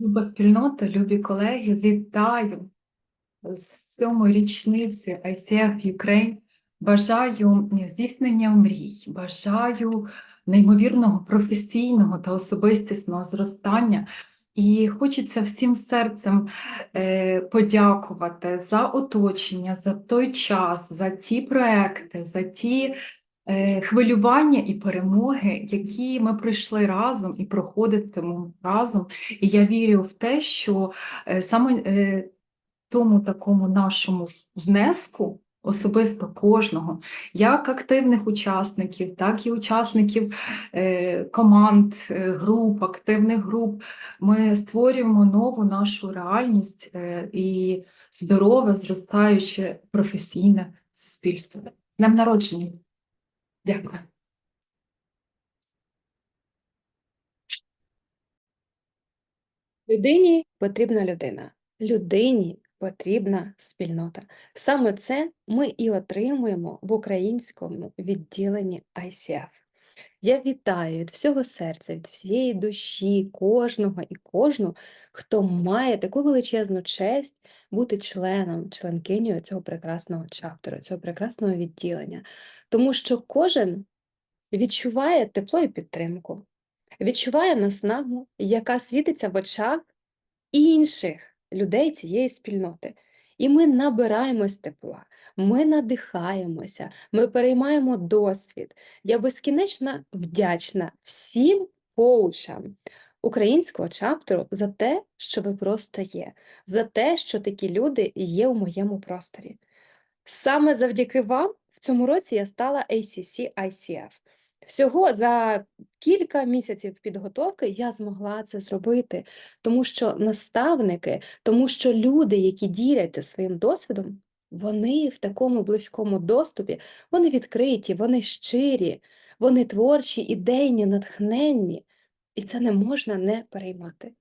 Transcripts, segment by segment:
Люба спільнота, любі колеги, вітаю з сьомою річницею ICF Ukraine. Бажаю здійснення мрій, бажаю неймовірного професійного та особистісного зростання. І хочеться всім серцем е, подякувати за оточення, за той час, за ті проекти, за ті хвилювання і перемоги, які ми пройшли разом і проходитимемо разом. І я вірю в те, що е, саме е, тому такому нашому внеску, особисто кожного, як активних учасників, так і учасників е, команд, е, груп, активних груп, ми створюємо нову нашу реальність е, і здорове, зростаюче професійне суспільство. Днем народження! Дякую. Людині потрібна людина, людині потрібна спільнота. Саме це ми і отримуємо в українському відділенні ICF. Я вітаю від всього серця, від всієї душі, кожного і кожну, хто має таку величезну честь бути членом, членкинею цього прекрасного чаптеру, цього прекрасного відділення. Тому що кожен відчуває тепло і підтримку, відчуває наснагу, яка світиться в очах інших людей цієї спільноти. І ми набираємось тепла, ми надихаємося, ми переймаємо досвід. Я безкінечно вдячна всім коучам українського чаптеру за те, що ви просто є, за те, що такі люди є у моєму просторі. Саме завдяки вам в цьому році я стала ACC ICF. Всього за кілька місяців підготовки я змогла це зробити, тому що наставники, тому що люди, які діляться своїм досвідом, вони в такому близькому доступі, вони відкриті, вони щирі, вони творчі, ідейні, натхненні, і це не можна не переймати.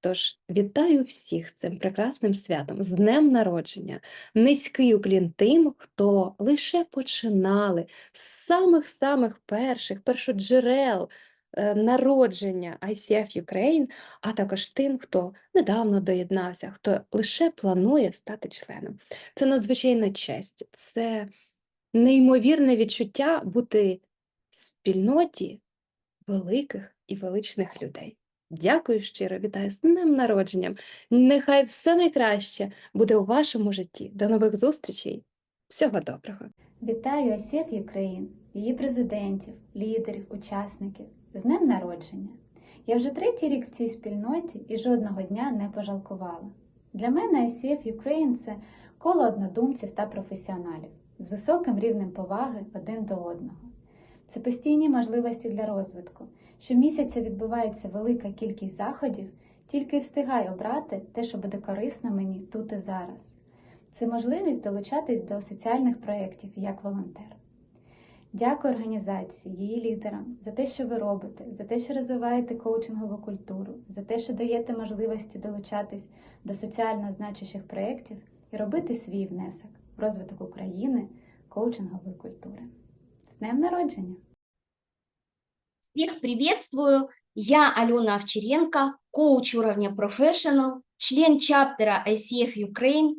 Тож вітаю всіх з цим прекрасним святом, з днем народження, низький уклін тим, хто лише починали з самих-самих перших, першоджерел народження ICF Ukraine, а також тим, хто недавно доєднався, хто лише планує стати членом. Це надзвичайна честь, це неймовірне відчуття бути в спільноті великих і величних людей. Дякую щиро, вітаю з днем народженням. Нехай все найкраще буде у вашому житті. До нових зустрічей. Всього доброго. Вітаю ICF Ukraine, її президентів, лідерів, учасників з днем народження. Я вже третій рік в цій спільноті і жодного дня не пожалкувала. Для мене ICF Ukraine – це коло однодумців та професіоналів з високим рівнем поваги один до одного. Це постійні можливості для розвитку. Щомісяця відбувається велика кількість заходів, тільки встигай обрати те, що буде корисно мені тут і зараз. Це можливість долучатись до соціальних проєктів як волонтер. Дякую організації, її лідерам за те, що ви робите, за те, що розвиваєте коучингову культуру, за те, що даєте можливості долучатись до соціально значущих проєктів і робити свій внесок в розвиток України, коучингової культури. З днем народження! Всех приветствую! Я Алена Овчаренко, коуч уровня Professional, член чаптера ICF Ukraine.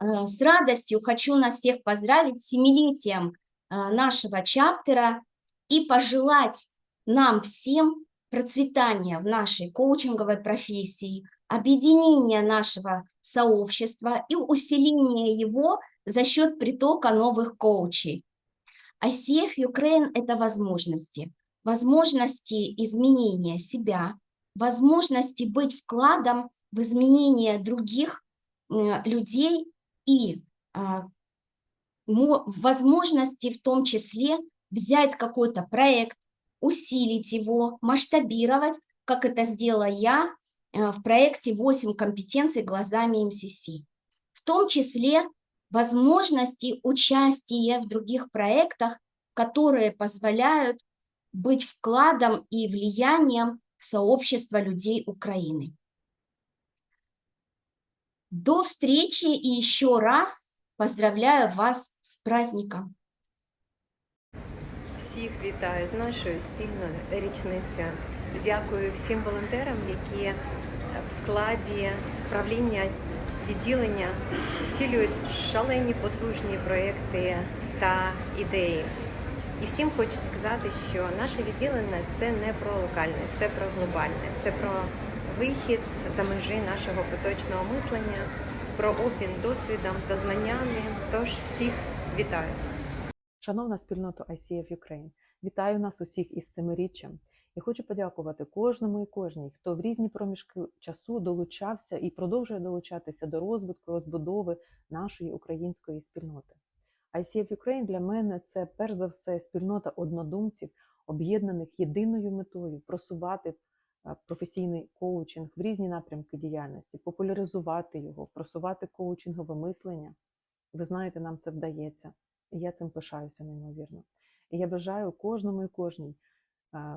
Э, С радостью хочу нас всех поздравить с семилетием нашего чаптера и пожелать нам всем процветания в нашей коучинговой профессии, объединения нашего сообщества и усиления его за счет притока новых коучей. ICF Ukraine – это возможности. Возможности изменения себя, возможности быть вкладом в изменение других э, людей и а, возможности в том числе взять какой-то проект, усилить его, масштабировать, как это сделала я э, в проекте «8 компетенций глазами МСС». В том числе возможности участия в других проектах, которые позволяют быть вкладом и влиянием в сообщество людей Украины. До встречи и еще раз поздравляю вас с праздником. Всіх вітаю з нашою спільною річницею. Дякую всім волонтерам, які е, в складі правління відділення втілюють шалені потужні проекти та ідеї. І всім хочу сказати, що наше відділення це не про локальне, це про глобальне, це про вихід за межі нашого поточного мислення, про обмін досвідом та знаннями. Тож всіх вітаю. Шановна спільнота ICF Ukraine, вітаю нас усіх із семиріччям. Я хочу подякувати кожному і кожній, хто в різні проміжки часу долучався і продовжує долучатися до розвитку, розбудови нашої української спільноти. ICF Ukraine для мене це перш за все спільнота однодумців, об'єднаних єдиною метою просувати професійний коучинг в різні напрямки діяльності, популяризувати його, просувати коучингове мислення. Ви знаєте, нам це вдається. І я цим пишаюся неймовірно. І я бажаю кожному і кожній,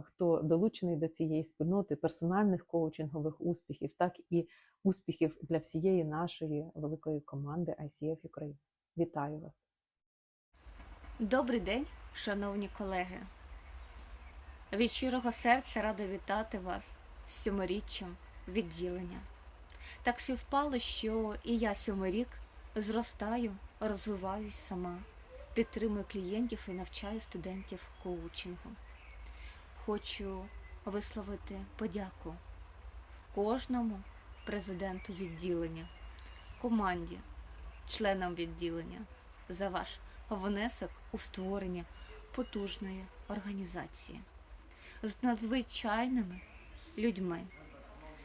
хто долучений до цієї спільноти, персональних коучингових успіхів, так і успіхів для всієї нашої великої команди ICF Ukraine. Вітаю вас! Добрий день, шановні колеги. Від щирого серця рада вітати вас з сьомиріччям відділення. Так співпало, що і я сьомий рік зростаю, розвиваюсь сама, підтримую клієнтів і навчаю студентів коучингу. Хочу висловити подяку кожному президенту відділення, команді, членам відділення за ваш внесок у створення потужної організації з надзвичайними людьми,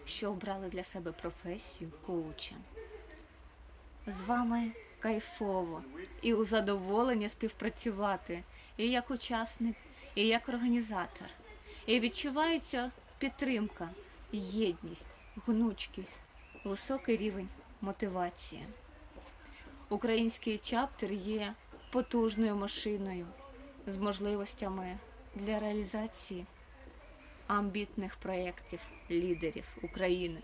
що обрали для себе професію коуча. З вами кайфово і у задоволення співпрацювати і як учасник, і як організатор. І відчувається підтримка, єдність, гнучкість, високий рівень мотивації. Український чаптер є потужною машиною з можливостями для реалізації амбітних проєктів лідерів України.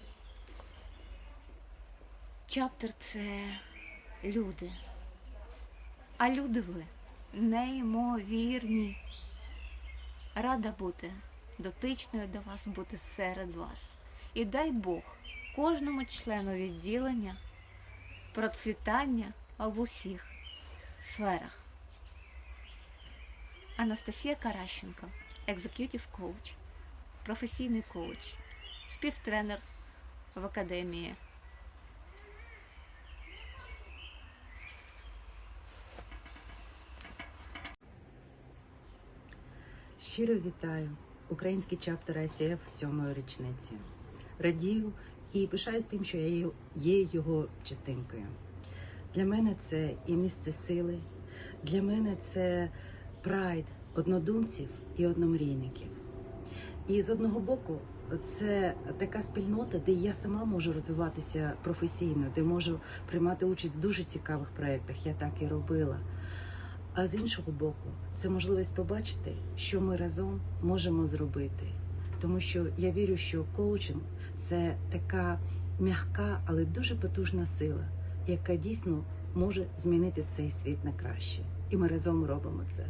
Чаптер це люди. А люди ви неймовірні. Рада бути дотичною до вас, бути серед вас. І дай Бог кожному члену відділення процвітання в усіх сферах. Анастасія Каращенко, екзекютив коуч, професійний коуч, співтренер в академії. Щиро вітаю український чаптер ICF сьомої річниці. Радію і пишаюсь тим, що я є- його частинкою. Для мене це і місце сили, для мене це прайд однодумців і одномрійників. І з одного боку, це така спільнота, де я сама можу розвиватися професійно, де можу приймати участь в дуже цікавих проєктах. Я так і робила. А з іншого боку, це можливість побачити, що ми разом можемо зробити. Тому що я вірю, що коучинг це така м'яка, але дуже потужна сила, яка дійсно може змінити цей світ на краще. І ми разом робимо це.